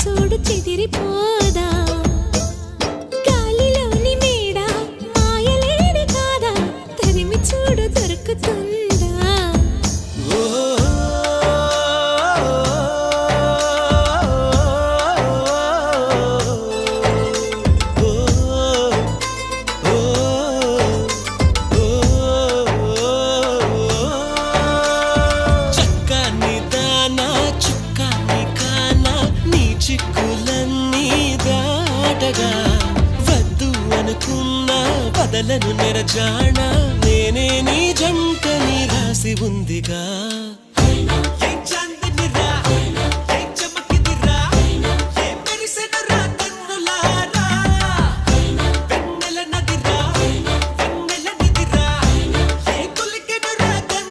చూడు చెదిరిపోదా? గాలిలోని మేడ మాయలేని కాదా? తరిమి చూడు దొరక ఉండగా వద్దు అనుకున్నా బదలను నెరజాణ నేనే నీ జంట నీ రాసి ఉందిగా.